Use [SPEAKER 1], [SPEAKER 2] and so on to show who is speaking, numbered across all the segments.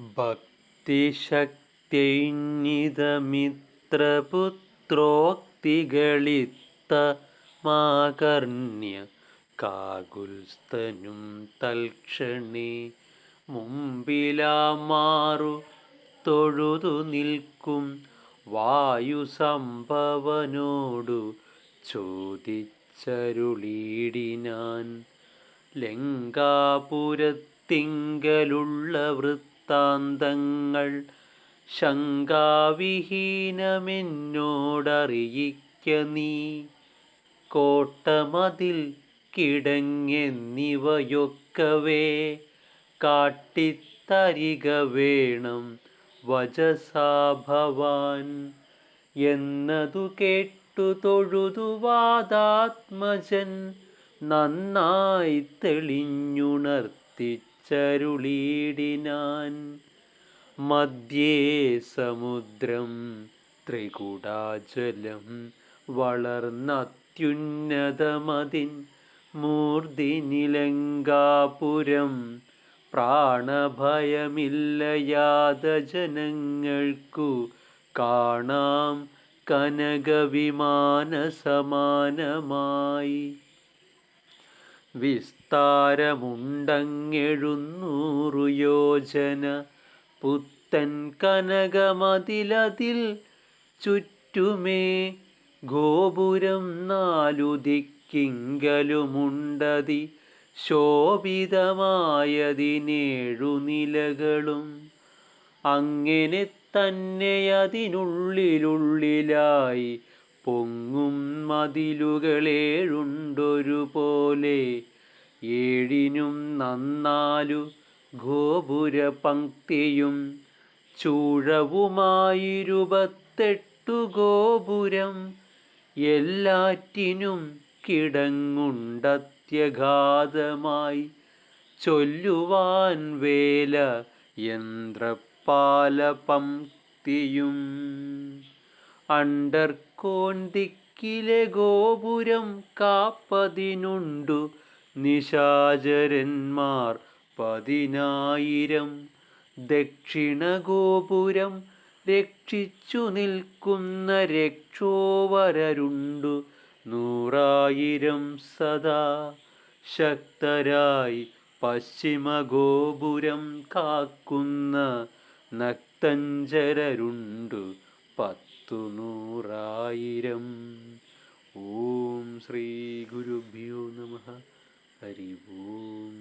[SPEAKER 1] ഭക്തിശക്തിയിനിതമിത്രപുത്രോക്തികളിത്തമാകർണ്യ കാകുൽസ്തനും തൽക്ഷണേ മുമ്പിലാമാറു തൊഴുതു നിൽക്കും വായുസംഭവനോടു ചോദിച്ചരുളീടിനാൻ ലങ്കാപുരത്തിങ്കലുള്ള വൃത്താന്തങ്ങൾ ശങ്കാവിഹീനമെന്നോടറിയിക്ക നീ. കോട്ടമതിൽ കിടങ്ങെന്നിവയൊക്കവേ കാട്ടിത്തരിക വേണം വജസാഭവാൻ എന്നതു കേട്ടു തൊഴുതു വാദാത്മജൻ നന്നായി തെളിഞ്ഞുണർത്തിച്ചരുളീടിനാൻ മധ്യേ സമുദ്രം ത്രികുടാചലം വളർന്നത്യുന്നതമതിൻ മൂർധിനിലങ്കാപുരം പ്രാണഭയമില്ലയാത കാണാം കനകവിമാനസമാനമായി. വിസ്താരമുണ്ടങ്ങെഴുന്നൂറു യോജന. പുത്തൻ കനകമതിലതിൽ ചുറ്റുമേ ഗോപുരം നാലു ദിക്കിങ്കലുമുണ്ടതി ശോഭിതമായതിനേഴു നിലകളും അങ്ങനെ തന്നെ അതിനുള്ളിലുള്ളിലായി പൊങ്ങും മതിലുകളേഴുണ്ടൊരു പോലെ ഏഴിനും നന്നാലു ഗോപുര പങ്ക്തിയും ചൂഴവുമായിരുപത്തെട്ടു ഗോപുരം എല്ലാറ്റിനും കിടങ്ങുണ്ടത്യഘാതമായി ചൊല്ലുവാൻ വേല യന്ത്രപ്പാല പങ്ക്തിയും അണ്ടർക്കോൺ ദിക്കിലെ ഗോപുരം കാപ്പതിനുണ്ടു നിശാചരന്മാർ പതിനായിരം. ദക്ഷിണ ഗോപുരം രക്ഷിച്ചു നിൽക്കുന്ന രക്ഷോവരരുണ്ടു നൂറായിരം സദാ. ശക്തരായി പശ്ചിമ ഗോപുരം കാക്കുന്ന നക്തഞ്ചരരുണ്ടു പത്തു നൂറായിരം ഓം ശ്രീ ഗുരുഭ്യോ നമ. ഹരി ഓം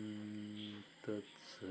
[SPEAKER 1] തത്സ.